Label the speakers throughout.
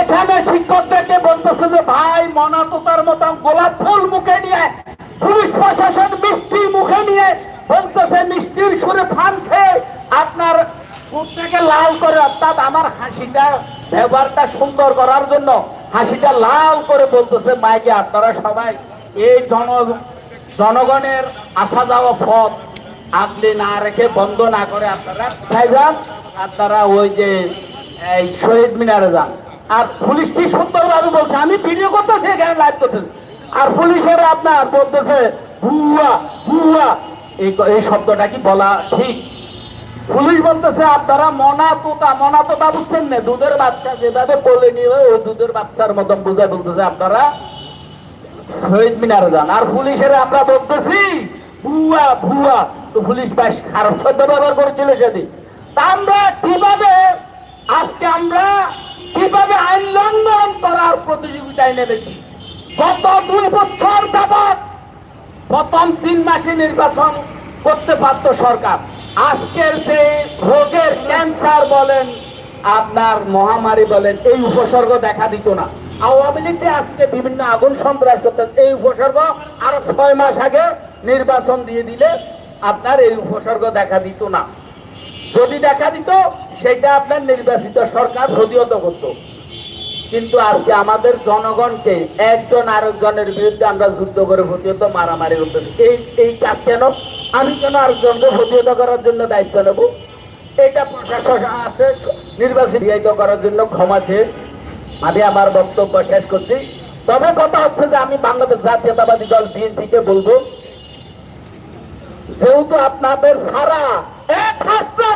Speaker 1: এখানে শিক্ষকদেরকে বলতেছে যে, ভাই মনা তোতার মতন গোলাপ ফুল মুখে নিয়ে, পুলিশ প্রশাসন মিষ্টি মুখে নিয়ে বলতেছে, মিষ্টির সুরে ফান খেয়ে আপনার মুখটাকে লাল করে, অর্থাৎ আমার হাসিটা, ব্যবহারটা সুন্দর করার জন্য হাসিটা লাল করে বলতেছে, মাইকে, আপনারা সবাই এই জন, জনগণের আসা যাওয়া পথ আগলে না রেখে বন্ধ না করে আপনারা কোথায় যান, আপনারা ওই যে এই শহীদ মিনারে যান। আর পুলিশ কি সুন্দরভাবে বলছে? আমি ভিডিও করতেছি, এখানে লাইভ করতেছি। আর পুলিশের আপনার বলতেছে ভুয়া ভুয়া এই শব্দটা কি বলা ঠিক? পুলিশ বলতেছে, আপনারা মনা তোতা মনা তোতা বুঝছেন না? দুধের বাচ্চা যেভাবে কোলে নিয়ে ওই দুধের বাচ্চার মতন বুঝে বলতেছে, আপনারা শহীদ মিনারে যান। আর পুলিশের আমরা বলতেছি ভুয়া ভুয়া তো পুলিশ বেশ খারাপ শব্দ ব্যবহার করেছিল সেদিন। তা আমরা কীভাবে আজকে আমরা কীভাবে আইন লঙ্ঘন করার প্রতিযোগিতায় নেমেছি? গত দুই বছর যাবৎ প্রথম তিন মাসে নির্বাচন করতে পারত সরকার। আজকের যে রোগের ক্যান্সার বলেন, আপনার মহামারী বলেন, এই উপসর্গ দেখা দিত না। আওয়ামী লীগে আজকে বিভিন্ন আগুন সন্ত্রাস করতে এই উপসর্গ আরও ছয় মাস আগে নির্বাচন দিয়ে দিলে আপনার এই উপসর্গ দেখা দিত না। যদি দেখা দিত, সেটা আপনার নির্বাচিত সরকার প্রতিহত করতো। কিন্তু আজকে আমাদের জনগণকে একজন আরেকজনের বিরুদ্ধে আমরা যুদ্ধ করে প্রতিহত মারামারি করতেছি। এই এই কাজ কেন? আমি কেন আরেকজনকে প্রতিহত করার জন্য দায়িত্ব নেব? এটা প্রশাসন আছে নির্বাচিত করার জন্য ক্ষমা চেয়ে আমি আমার বক্তব্য শেষ করছি। তবে কথা হচ্ছে যে আমি বাংলাদেশ জাতীয়তাবাদী দল বিএনপিকে বলব, যেহেতু আপনাদের সারা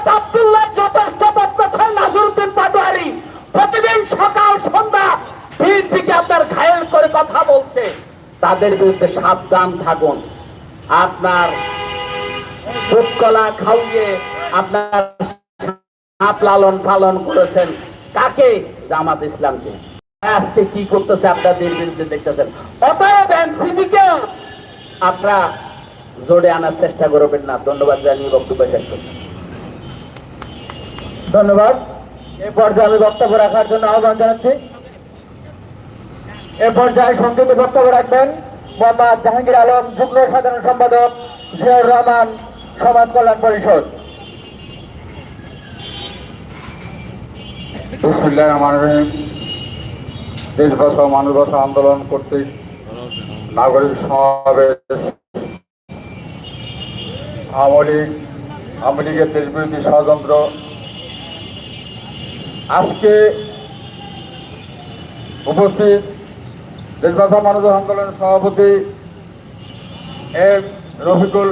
Speaker 1: আব্দুল্লাহ যথেষ্ট নাজরুদ্দিন পাটোয়ারি প্রতিদিন সকাল, সন্ধ্যা আপনার করে কথা বলছে। তাদের বিরুদ্ধে সাবধান থাকুন। আপনার আপনার সাপ লালন পালন করেছেন। কাকে? জামাত ইসলামকে। আজকে কি করতেছে আপনাদের বিরুদ্ধে দেখতেছেন? অতএব আপনারা জোরে আনার চেষ্টা করবেন না। ধন্যবাদ জানিয়ে বক্তব্য শেষ করছি। ধন্যবাদ। এ পর্যায়ে আমি বক্তব্য রাখার জন্য আহ্বান জানাচ্ছি। এ পর্যায়ে সংক্ষিপ্ত বক্তব্য রাখবেন মোহাম্মদ জাহাঙ্গীর আলম, যুগ্ম সাধারণ সম্পাদক জিয়াউর রহমান, সমাজ কল্যাণ পরিষদ।
Speaker 2: দেশ বাঁচাও মানুষ বাঁচাও আন্দোলন কর্তৃক নাগরিক সমাবেশ। আওয়ামী আওয়ামী লীগের দেশবিরোধী ষড়যন্ত্র আজকে উপস্থিত দেশবাসা মানব আন্দোলনের সভাপতি এম রফিকুল